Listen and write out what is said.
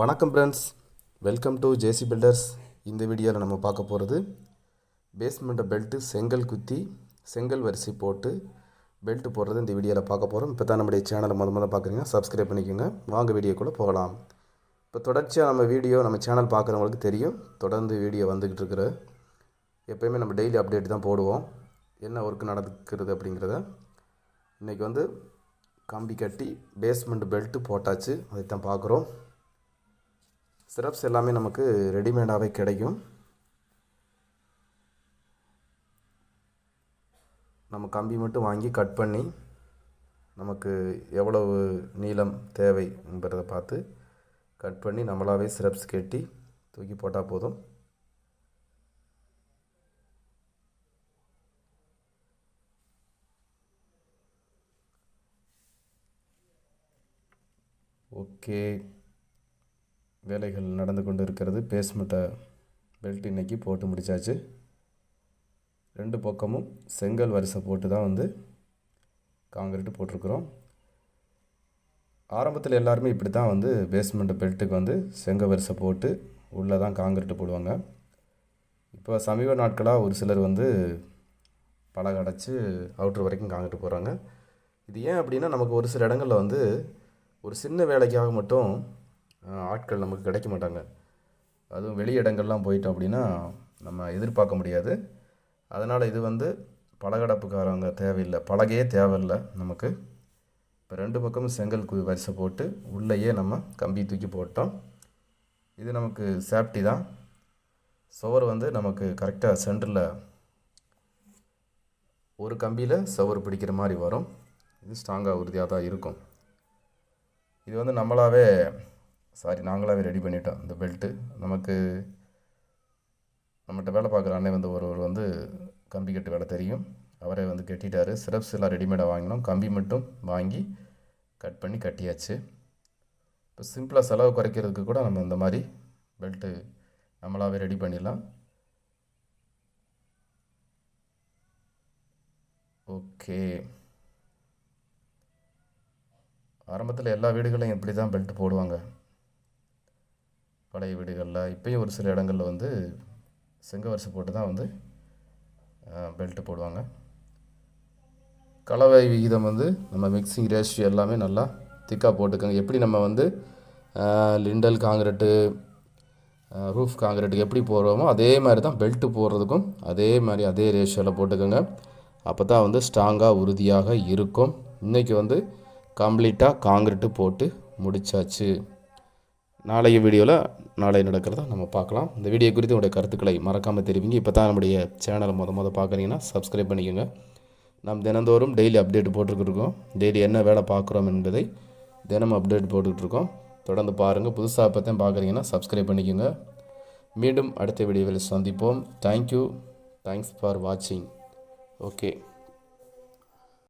வணக்கம் friends welcome to JC builders இந்த வீடியோவில் நம்ம பார்க்க போகிறது பேஸ்மெண்ட்டை பெல்ட்டு செங்கல் குத்தி செங்கல் வரிசை போட்டு பெல்ட்டு போடுறது இந்த வீடியோவில் பார்க்க போகிறோம் இப்போ தான் நம்முடைய சேனலை முத முத பார்க்குறீங்கன்னா சப்ஸ்கிரைப் பண்ணிக்கோங்க. வாங்க வீடியோக்குள்ளே போகலாம். இப்போ தொடர்ச்சியாக நம்ம வீடியோ நம்ம சேனல் பார்க்குறவங்களுக்கு தெரியும். தொடர்ந்து வீடியோ வந்துக்கிட்டு இருக்கிற எப்போயுமே நம்ம டெய்லி அப்டேட் தான் போடுவோம். என்ன ஒர்க் நடக்கிறது அப்படிங்கிறத. இன்றைக்கி வந்து கம்பி கட்டி பேஸ்மெண்ட் பெல்ட்டு போட்டாச்சு. அதை தான் பார்க்குறோம். சிரப்ஸ் எல்லாமே நமக்கு ரெடிமேடாகவே கிடைக்கும். நம்ம கம்பி மட்டும் வாங்கி கட் பண்ணி நமக்கு எவ்வளவு நீளம் தேவை என்பதை பார்த்து கட் பண்ணி நம்மளாவே சிரப்ஸ் கட்டி தூக்கி போட்டால் போதும். ஓகே. வேலைகள் நடந்து கொண்டு இருக்கிறது பேஸ்மெண்ட்டை பெல்ட் இன்னைக்கு போட்டு முடிச்சாச்சு. ரெண்டு பக்கமும் செங்கல் வரிசை போட்டு தான் வந்து காங்கிரீட்டு போட்டிருக்குறோம். ஆரம்பத்தில் எல்லாருமே இப்படி தான் வந்து பேஸ்மெண்ட் பெல்ட்டுக்கு வந்து செங்கல் வரிசை போட்டு உள்ளே தான் காங்கிரீட்டு போடுவாங்க. இப்போ சமீப நாட்களாக ஒரு சிலர் வந்து பலகை அடைச்சி அவுட்ரு வரைக்கும் காங்கிரீட் போகிறாங்க இது ஏன் அப்படின்னா நமக்கு ஒரு சில இடங்களில் வந்து ஒரு சின்ன வேலைக்காக மட்டும் ஆட்கள் நமக்கு கிடைக்க மாட்டாங்க. அதுவும் வெளி இடங்கள்லாம் போயிட்டோம் அப்படின்னா நம்ம எதிர்பார்க்க முடியாது. அதனால் இது வந்து பலகடப்புக்காரவங்க தேவையில்லை. பலகையே தேவையில்லை நமக்கு. இப்போ ரெண்டு பக்கமும் செங்கல் கு வரிசை போட்டு உள்ளேயே நம்ம கம்பி தூக்கி போட்டோம். இது நமக்கு சேஃப்டி தான். சுவர் வந்து நமக்கு கரெக்டாக சென்டரில் ஒரு கம்பியில் சுவர் பிடிக்கிற மாதிரி வரும். இது ஸ்ட்ராங்காக உறுதியாக தான் இருக்கும். இது வந்து நம்மளாவே சாரி நாங்களாகவே ரெடி பண்ணிட்டோம். இந்த பெல்ட்டு நமக்கு நம்மகிட்ட வேலை பார்க்குற அண்ணன் வந்து ஒருவர் வந்து கம்பி கட்டு வேலை தெரியும். அவரே வந்து கட்டிட்டார். சிரப்ஸ் எல்லாம் ரெடிமேடாக வாங்கினோம். கம்பி மட்டும் வாங்கி கட் பண்ணி கட்டியாச்சு. இப்போ சிம்பிளாக செலவு குறைக்கிறதுக்கு கூட நம்ம இந்த மாதிரி பெல்ட்டு நம்மளாகவே ரெடி பண்ணிடலாம். ஓகே ஆரம்பத்தில் எல்லா வீடுகளையும் இப்படி தான் பெல்ட் போடுவாங்க. பழைய வீடுகளில் இப்போயும் ஒரு சில இடங்களில் வந்து செங்க வரிசை போட்டு தான் வந்து பெல்ட்டு போடுவாங்க. கலவை விகிதம் வந்து நம்ம மிக்சிங் ரேஷியோ எல்லாமே நல்லா திக்காக போட்டுக்கோங்க. எப்படி நம்ம வந்து லிண்டல் காங்கிரீட்டு ரூஃப் காங்கிரீட்டுக்கு எப்படி போடுறோமோ அதே மாதிரி தான் பெல்ட்டு போடுறதுக்கும் அதே மாதிரி அதே ரேஷியோவில் போட்டுக்கோங்க. அப்போ தான் வந்து ஸ்ட்ராங்காக உறுதியாக இருக்கும். இன்றைக்கி வந்து கம்ப்ளீட்டாக காங்கிரீட்டு போட்டு முடிச்சாச்சு. நாளைய வீடியோவில் நாளை நடக்கிறத நம்ம பார்க்கலாம். இந்த வீடியோ குறித்து உங்களுடைய கருத்துக்களை மறக்காமல் தெரிவிங்க. இப்போ தான் நம்முடைய சேனலை மொதல் மொதல் பார்க்குறீங்கன்னா சப்ஸ்கிரைப் பண்ணிக்கோங்க. நாம் தினந்தோறும் டெய்லி அப்டேட் போட்டுருக்கோம் டெய்லி என்ன வேலை பார்க்குறோம் என்பதை தினமும் அப்டேட் போட்டுக்கிட்டு இருக்கோம் தொடர்ந்து பாருங்கள் புதுசாக இப்போ தான் பார்க்குறீங்கன்னா சப்ஸ்கிரைப் பண்ணிக்கோங்க. மீண்டும் அடுத்த வீடியோவில் சந்திப்போம். தேங்க்யூ தேங்க்ஸ் ஃபார் வாட்சிங் ஓகே